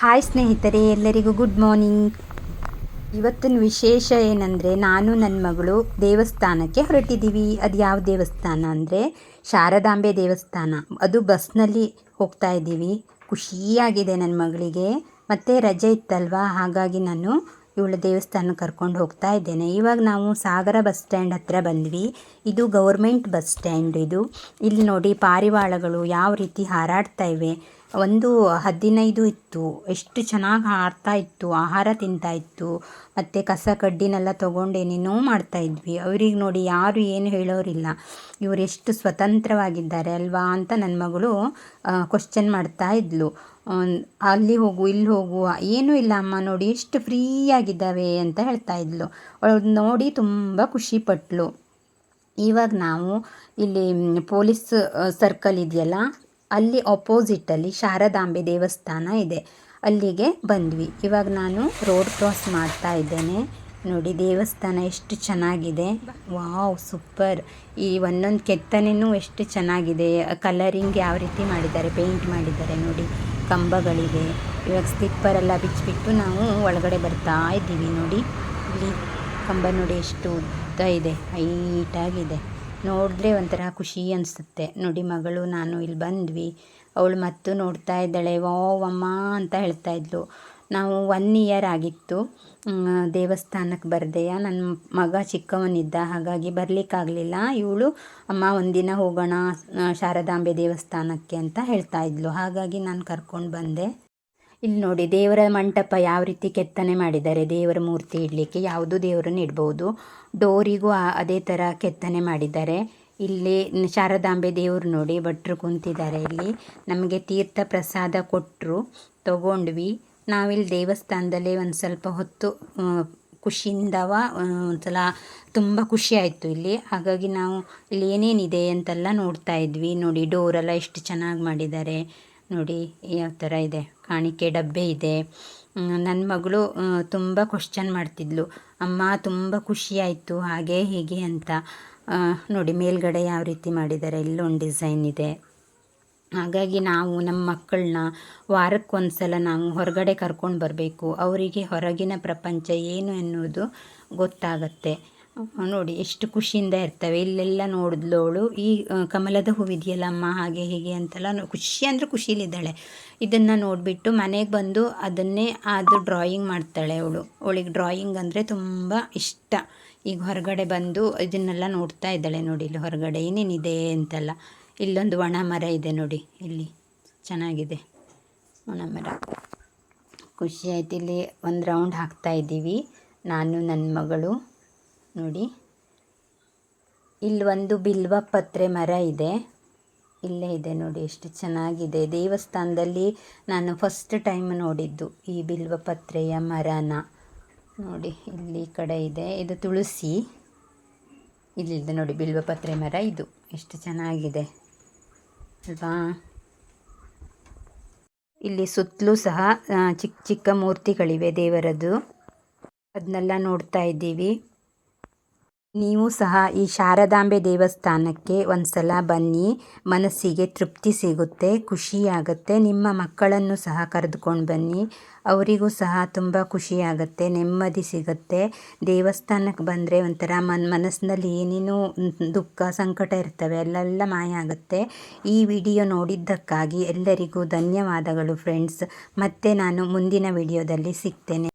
Hi ಸ್ನೇಹಿತರೆ, ಎಲ್ಲರಿಗೂ good morning ಇವತ್ತಿನ ವಿಶೇಷ ಏನಂದರೆ, ನಾನು ನನ್ನ ಮಗಳು ದೇವಸ್ಥಾನಕ್ಕೆ ಹೊರಟಿದ್ದೀವಿ. ಅದು ಯಾವ ದೇವಸ್ಥಾನ ಅಂದರೆ, ಶಾರದಾಂಬೆ ದೇವಸ್ಥಾನ. ಅದು ಬಸ್ನಲ್ಲಿ ಹೋಗ್ತಾ ಇದ್ದೀವಿ. ಖುಷಿಯಾಗಿದೆ ನನ್ನ ಮಗಳಿಗೆ. ಮತ್ತು ರಜೆ ಇತ್ತಲ್ವಾ? ಹಾಗಾಗಿ ನಾನು ಇವಳ ದೇವಸ್ಥಾನಕ್ಕೆ ಕರ್ಕೊಂಡು ಹೋಗ್ತಾ ಇದ್ದೇನೆ. ಇವಾಗ ನಾವು ಸಾಗರ ಬಸ್ ಸ್ಟ್ಯಾಂಡ್ ಹತ್ರ ಬಂದ್ವಿ. ಇದು ಗೌರ್ಮೆಂಟ್ ಬಸ್ ಸ್ಟ್ಯಾಂಡ್ ಇದು. ಇಲ್ಲಿ ನೋಡಿ ಪಾರಿವಾಳಗಳು ಯಾವ ರೀತಿ ಹಾರಾಡ್ತಾ ಇವೆ. ಒಂದು ಹದಿನೈದು ಇತ್ತು. ಎಷ್ಟು ಚೆನ್ನಾಗಿ ಆಡ್ತಾ ಇತ್ತು, ಆಹಾರ ತಿಂತಾ ಇತ್ತು, ಮತ್ತು ಕಸ ಕಡ್ಡಿನೆಲ್ಲ ತೊಗೊಂಡು ಏನೇನೋ ಮಾಡ್ತಾ ಅವ್ರಿಗೆ ನೋಡಿ ಯಾರು ಏನು ಹೇಳೋರಿಲ್ಲ. ಇವರು ಎಷ್ಟು ಸ್ವತಂತ್ರವಾಗಿದ್ದಾರೆ ಅಲ್ವಾ ಅಂತ ನನ್ನ ಮಗಳು ಕ್ವಶ್ಚನ್ ಮಾಡ್ತಾ ಇದ್ಲು. ಅಲ್ಲಿ ಹೋಗು, ಇಲ್ಲಿ ಹೋಗು, ಏನೂ ಇಲ್ಲ ಅಮ್ಮ, ನೋಡಿ ಎಷ್ಟು ಫ್ರೀಯಾಗಿದ್ದಾವೆ ಅಂತ ಹೇಳ್ತಾ ಇದ್ಲು. ಅವಳು ನೋಡಿ ತುಂಬ ಖುಷಿಪಟ್ಲು ಇವಾಗ ನಾವು ಇಲ್ಲಿ ಪೊಲೀಸ್ ಸರ್ಕಲ್ ಇದೆಯಲ್ಲ ಅಲ್ಲಿ ಅಪೋಸಿಟಲ್ಲಿ ಶಾರದಾಂಬೆ ದೇವಸ್ಥಾನ ಇದೆ. ಅಲ್ಲಿಗೆ ಬಂದ್ವಿ. ಇವಾಗ ನಾನು ರೋಡ್ ಕ್ರಾಸ್ ಮಾಡ್ತಾ ಇದ್ದೇನೆ. ನೋಡಿ ದೇವಸ್ಥಾನ ಎಷ್ಟು ಚೆನ್ನಾಗಿದೆ. ವಾವ್ ಸೂಪರ್ ಈ ಒಂದೊಂದು ಕೆತ್ತನೆಯೂ ಎಷ್ಟು ಚೆನ್ನಾಗಿದೆ. ಕಲರಿಂಗ್ ಯಾವ ರೀತಿ ಮಾಡಿದ್ದಾರೆ ಪೇಂಟ್ ಮಾಡಿದ್ದಾರೆ ನೋಡಿ. ಕಂಬಗಳಿವೆ ಇವಾಗ ಸ್ಲಿಪ್ಪರೆಲ್ಲ ಬಿಚ್ಚಿಬಿಟ್ಟು ನಾವು ಒಳಗಡೆ ಬರ್ತಾ ಇದ್ದೀವಿ ನೋಡಿ. ಇಲ್ಲಿ ಕಂಬ ನೋಡಿ ಎಷ್ಟು ಉದ್ದ ಇದೆ ಹೈಟಾಗಿದೆ ನೋಡಿದ್ರೆ ಒಂಥರ ಖುಷಿ ಅನಿಸುತ್ತೆ. ನೋಡಿ ಮಗಳು, ನಾನು ಇಲ್ಲಿ ಬಂದ್ವಿ. ಅವಳು ಮತ್ತು ನೋಡ್ತಾ ಇದ್ದಾಳೆ. ವಾವ್ ಅಮ್ಮ ಅಂತ ಹೇಳ್ತಾ ಇದ್ಲು. ನಾವು ಒನ್ ಇಯರ್ ಆಗಿತ್ತು. ದೇವಸ್ಥಾನಕ್ಕೆ ಬರ್ದೆಯ ನನ್ನ ಮಗ ಚಿಕ್ಕವನಿದ್ದ. ಹಾಗಾಗಿ ಬರಲಿಕ್ಕಾಗಲಿಲ್ಲ ಇವಳು, ಅಮ್ಮ, ಒಂದಿನ ಹೋಗೋಣ ಶಾರದಾಂಬೆ ದೇವಸ್ಥಾನಕ್ಕೆ ಅಂತ ಹೇಳ್ತಾ ಇದ್ಲು. ಹಾಗಾಗಿ ನಾನು ಕರ್ಕೊಂಡು ಬಂದೆ. ಇಲ್ಲಿ ನೋಡಿ, ದೇವರ ಮಂಟಪ ಯಾವ ರೀತಿ ಕೆತ್ತನೆ ಮಾಡಿದ್ದಾರೆ, ದೇವರ ಮೂರ್ತಿ ಇಡಲಿಕ್ಕೆ ಯಾವುದು ದೇವರನ್ನು ಇಡ್ಬೋದು, ಡೋರಿಗೂ ಅದೇ ಥರ ಕೆತ್ತನೆ ಮಾಡಿದ್ದಾರೆ. ಇಲ್ಲಿ ಶಾರದಾಂಬೆ ದೇವರು ನೋಡಿ, ಭಟ್ರು ಕುಂತಿದ್ದಾರೆ ಇಲ್ಲಿ. ನಮಗೆ ತೀರ್ಥ ಪ್ರಸಾದ ಕೊಟ್ಟರು ತಗೊಂಡ್ವಿ. ನಾವಿಲ್ಲಿ ದೇವಸ್ಥಾನದಲ್ಲಿ ಒಂದು ಸ್ವಲ್ಪ ಹೊತ್ತು ಖುಷಿಯಿಂದವ ಒಂದ್ಸಲ ತುಂಬ ಖುಷಿ ಆಯಿತು ಇಲ್ಲಿ. ಹಾಗಾಗಿ ನಾವು ಇಲ್ಲಿ ಏನೇನಿದೆ ಅಂತೆಲ್ಲ ನೋಡ್ತಾ ಇದ್ವಿ. ನೋಡಿ, ಡೋರೆಲ್ಲ ಎಷ್ಟು ಚೆನ್ನಾಗಿ ಮಾಡಿದ್ದಾರೆ. ನೋಡಿ ಯಾವ ಥರ ಇದೆ. ಕಾಣಿಕೆ ಡಬ್ಬೆ ಇದೆ. ನನ್ನ ಮಗಳು ತುಂಬ ಕ್ವಶ್ಚನ್ ಮಾಡ್ತಿದ್ಲು. ಅಮ್ಮ, ತುಂಬ ಖುಷಿಯಾಯಿತು ಹಾಗೆ, ಹೀಗೆ ಅಂತ. ನೋಡಿ, ಮೇಲ್ಗಡೆ ಯಾವ ರೀತಿ ಮಾಡಿದ್ದಾರೆ ಇಲ್ಲೊಂದು ಡಿಸೈನ್ ಇದೆ. ಹಾಗಾಗಿ ನಾವು ನಮ್ಮ ಮಕ್ಕಳನ್ನ ವಾರಕ್ಕೊಂದು ಸಲ ನಾವು ಹೊರಗಡೆ ಕರ್ಕೊಂಡು ಬರಬೇಕು. ಅವರಿಗೆ ಹೊರಗಿನ ಪ್ರಪಂಚ ಏನು ಎನ್ನುವುದು ಗೊತ್ತಾಗತ್ತೆ. ನೋಡಿ, ಎಷ್ಟು ಖುಷಿಯಿಂದ ಇರ್ತವೆ. ಇಲ್ಲೆಲ್ಲ ನೋಡಿದ್ಲೋಳು ಈ ಕಮಲದ ಹೂವಿದೆಯಲ್ಲ ಅಮ್ಮ, ಹಾಗೆ ಹೀಗೆ ಅಂತೆಲ್ಲ ಖುಷಿ ಅಂದರೆ ಖುಷಿಲಿದ್ದಾಳೆ. ಇದನ್ನು ನೋಡಿಬಿಟ್ಟು ಮನೆಗೆ ಬಂದು ಅದನ್ನೇ ಅದು ಡ್ರಾಯಿಂಗ್ ಮಾಡ್ತಾಳೆ ಅವಳು. ಅವಳಿಗೆ ಡ್ರಾಯಿಂಗ್ ಅಂದರೆ ತುಂಬ ಇಷ್ಟ. ಈಗ ಹೊರಗಡೆ ಬಂದು ಇದನ್ನೆಲ್ಲ ನೋಡ್ತಾ ಇದ್ದಾಳೆ ನೋಡಿ, ಇಲ್ಲಿ ಹೊರಗಡೆ ಏನೇನಿದೆ ಅಂತೆಲ್ಲ. ಇಲ್ಲೊಂದು ಒಣ ಮರ ಇದೆ ನೋಡಿ, ಇಲ್ಲಿ ಚೆನ್ನಾಗಿದೆ. ಒಣ ಮರ ಖುಷಿ ಆಯ್ತು, ಇಲ್ಲಿ ಒಂದು ರೌಂಡ್ ಹಾಕ್ತಾ ಇದ್ದೀವಿ. ನಾನು ನನ್ನ ಮಗಳು. ನೋಡಿ. ಇಲ್ಲಿ ಒಂದು ಬಿಲ್ವ ಪತ್ರೆ ಮರ ಇದೆ. ಇಲ್ಲೇ ಇದೆ ನೋಡಿ ಎಷ್ಟು ಚೆನ್ನಾಗಿದೆ. ದೇವಸ್ಥಾನದಲ್ಲಿ ನಾನು ಫಸ್ಟ್ ಟೈಮ್ ನೋಡಿದ್ದು ಈ ಬಿಲ್ವಪತ್ರೆಯ ಮರನ. ನೋಡಿ, ಇಲ್ಲಿ ಕಡೆ ಇದೆ. ಇದು ತುಳಸಿ. ಇಲ್ಲಿದೆ ನೋಡಿ ಬಿಲ್ವಪತ್ರೆ ಮರ. ಇದು ಎಷ್ಟು ಚೆನ್ನಾಗಿದೆ. ಅಲ್ವಾ? ಇಲ್ಲಿ ಸುತ್ತಲೂ ಸಹ ಚಿಕ್ಕ ಚಿಕ್ಕ ಮೂರ್ತಿಗಳಿವೆ ದೇವರದ್ದು. ಅದನ್ನೆಲ್ಲ ನೋಡ್ತಾ ಇದ್ದೀವಿ. ನೀವು ಸಹ ಈ ಶಾರದಾಂಬೆ ದೇವಸ್ಥಾನಕ್ಕೆ ಒಂದು ಸಲ ಬನ್ನಿ. ಮನಸ್ಸಿಗೆ ತೃಪ್ತಿ ಸಿಗುತ್ತೆ, ಖುಷಿಯಾಗುತ್ತೆ. ನಿಮ್ಮ ಮಕ್ಕಳನ್ನು ಸಹ ಕರೆದುಕೊಂಡು ಬನ್ನಿ. ಅವರಿಗೂ ಸಹ ತುಂಬ ಖುಷಿಯಾಗುತ್ತೆ, ನೆಮ್ಮದಿ ಸಿಗುತ್ತೆ. ದೇವಸ್ಥಾನಕ್ಕೆ ಬಂದರೆ ಒಂಥರ ಮನ್, ಮನಸ್ಸಿನಲ್ಲಿ ಏನೇನೋ ದುಃಖ, ಸಂಕಟ ಇರ್ತವೆ, ಅಲ್ಲೆಲ್ಲ ಮಾಯ ಆಗುತ್ತೆ ಈ ವಿಡಿಯೋ ನೋಡಿದ್ದಕ್ಕಾಗಿ ಎಲ್ಲರಿಗೂ ಧನ್ಯವಾದಗಳು ಫ್ರೆಂಡ್ಸ್. ಮತ್ತೆ ನಾನು ಮುಂದಿನ ವಿಡಿಯೋದಲ್ಲಿ ಸಿಗ್ತೇನೆ.